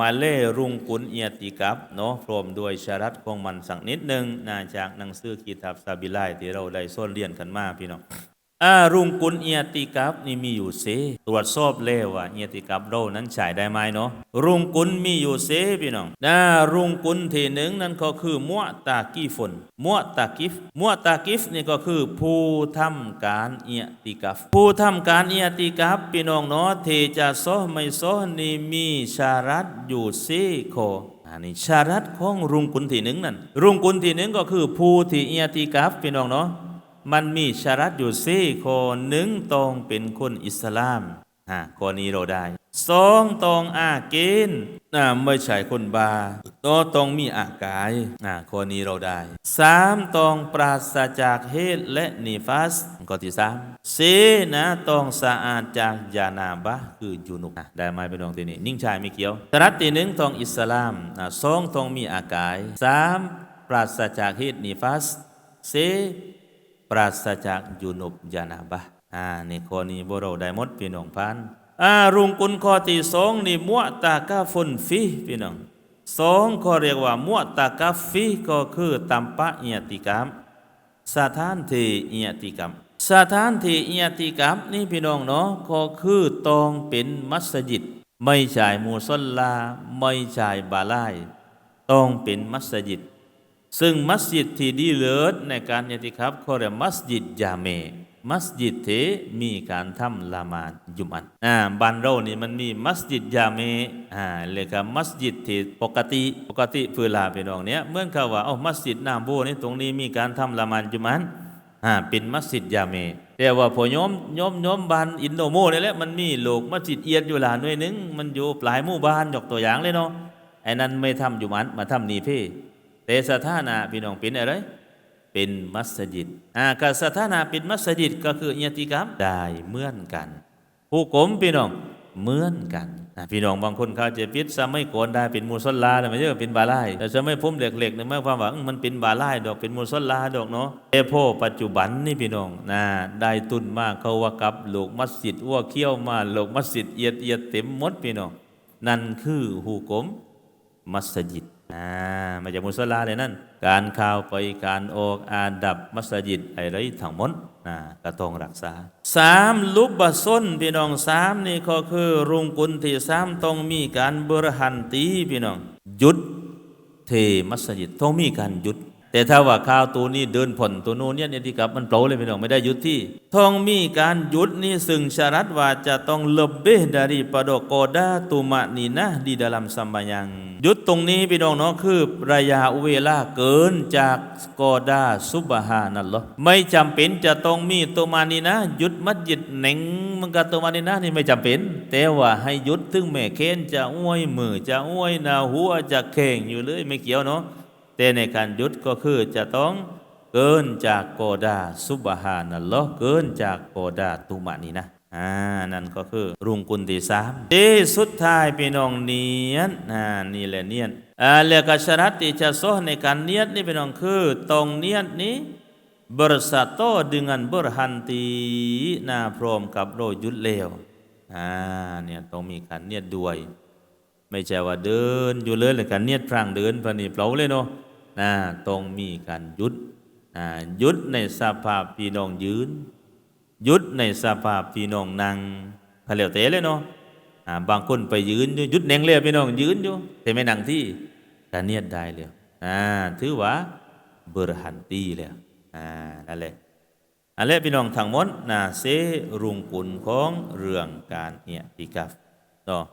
มาเล่รุงกุลเอียติกับเนาะพร้อมด้วยชารัตของมันสักนิดหนึ่งน่าจากหนังสือกีทับซาบิไลที่เราได้ส้นเรียนกันมาพี่น้อง อารุงกุลเอียติกับนี่มีอยู่เซตรวจสอบแล้วว่าเอียติกับเรานั้นใช้ได้ไหมเนาะรุงกุลมีอยู่เซพี่น้องนะรุงกุลที่หนึ่งนั่นก็คือมัวตากีฝนมัวตากิฟมัวตากิฟนี่ก็คือผู้ทำการเอียติกับผู้ทำการเอียติกับพี่น้องเนาะเทจะโซไม่โซนี่มีชารัตอยู่เซโคอันนี้ชารัตของรุงกุลที่หนึ่งนั่นรุงกุลที่หนึ่งก็คือผู้ที่เอียติกาฟพี่น้องเนาะ มันมีชารัตอยู่สี่คนหนึ่งต้องเป็นคนอิสลามอ่าข้อนี้เราได้สองต้องอาเกณฑ์อ่าไม่ใช่คนบาตัวต้องมีอากายอ่าข้อนี้เราได้สามต้องปราศจากเหตุและนิฟัสข้อที่สามสี่นะต้องสะอาดจากยานาบะคือยูนุกได้ไหมพี่น้องที่นี่นิ่งชายไม่เกี่ยวชารัตที่หนึ่งต้องอิสลามอ่าสองต้องมีอากายสามปราศจากเหตุนิฟัสสี่ ปราศจากยูนุบยานาบะอ่านี่ข้อนี้บ่เราได้หมดพี่น้องพันอ่ารุงกุลข้อที่สองนี่มัวตากาฟุนฟีพี่น้องสองข้อเรียกว่ามัวตากาฟีก็คือตัมปะเอียติกรรมสถานที่เอียติกรรมสถานที่เอียติกรรมนี่พี่น้องเนาะก็คือต้องเป็นมัสยิด ไม่ใช่มูซลลา ไม่ใช่บาลายต้องเป็นมัสยิด ซึ่งมัสยิดที่ดีเลิศในการยติครับเขาเรียกมัสยิดยาเม มัสยิดเทมีการทำละมาดยุมันอ่าบ้านเรานี่มันมีมัสยิดยาเมอ่าเรียกว่ามัสยิดที่ปกติปกติเพื่อลาไปน้องเนี้ยเมื่อเขาว่าเอามัสยิดนาโบนี่ตรงนี้มีการทำละมาดยุมันอ่าเป็นมัสยิดยาเม แต่ว่าพอโยมโยมโยมบ้านอินโดโมนี่แหละมันมีโลกมัสยิดเอียดอยู่หลาหน่วยนึงมันอยู่ปลายหมู่บ้านยกตัวอย่างเลยเนาะไอ้นั้นไม่ทำอยู่มันมาทำนีเพ่ แต่สถานะพี่น้องเป็นอะไร เป็นมัสยิดอ่ากสถานะเป็นมัสยิดก็คืออิยติกรรมได้เหมือนกัน ผู้กลมพี่น้องเหมือนกันพี่น้องบางคนเขาจะพิษสมัยก่อนได้เป็นมูซอลลาแต่ไม่ใช่เป็นบาลายแต่สมัยพุ่มเหล็กๆเนี่ยหมายความว่ามันเป็นบาลายดอกเป็นมูซอลลาดอกเนาะแต่พอปัจจุบันนี่พี่น้องนะได้ตุนมากเขาว่ากับโลกมัสยิดอ้วเขี้ยวมาโลกมัสยิดเอียดเอียดเต็มหมดพี่น้องนั่นคือหูกลมมัสยิด อ่ามาจากมุสลาเลยนั่น การข่าวไปการออกอาดับมัสยิดไอ้ไรทั้งหมดนะก็ต้องรักษาสามลุบบะส้นพี่น้องสามนี่ก็คือ รุงกุลที่สามต้องมีการบรหันตีพี่น้องหยุดเทมัสยิดต้องมีการหยุด แต่ถ้าว่าข้าวตัวนี้เดินผ่อนตัวโน้นเนี่ยเนี่ยที่กับมันเปล่าเลยพี่น้องไม่ได้หยุดที่ต้องมีการหยุดนี่ซึ่งชารัตว่าจะต้องเลบเบดารีปดโกดาตุมะนีนะดีดาลัมสัมบายังหยุดตรงนี้พี่น้องเนาะคือระยะเวลาเกินจากกอดาซุบฮานัลลอฮ์ไม่จำเป็นจะต้องมีตุมานีนะหยุดมัสยิดเหน่งมันกับตุมานีนะนี่ไม่จำเป็น แต่ว่าให้หยุดถึงแม่เค้นจะอ้วยมือจะอ้วยหนาหัวจะเข่งอยู่เลยไม่เกี่ยวเนาะ แต่ในการหยุดก็คือจะต้องเกินจากโกดาซุบฮานัลลอฮ์เกินจากโกดาตุมานีนะอ่านั่นก็คือรุงกุลที่สามที่สุดท้ายพี่น้องเนียนอ่านี่แหละเนียนอ่าแล้วก็ชรัตที่จะโซในการเนียนนี่พี่น้องคือตรงเนียนนี้ bersatu dengan berhenti นะพร้อมกับโรยหยุดเลวอ่าเนี่ยต้องมีการเนียดด้วย ไม่ใช่ว่าเดินอยู่เลยเลยการเนียดพรางเดินพะนี่เปล่าเลยเนาะนะต้องมีการหยุดอ่าหยุดในสภาพพี่น้องยืนหยุดในสภาพพี่น้องนั่งพะเหลียวเตะเลยเนาะบางคนไปยืนอยู่หยุดแนงเลยพี่น้องยืนอยู่แต่ไม่นั่งที่การเนียดได้เลยอ่าถือว่าเบอร์หันตีเลยอ่านั่นแหละอันแรกพี่น้องทั้งมดนาเซรุงกุลของเรื่องการเอียติกัฟเนาะ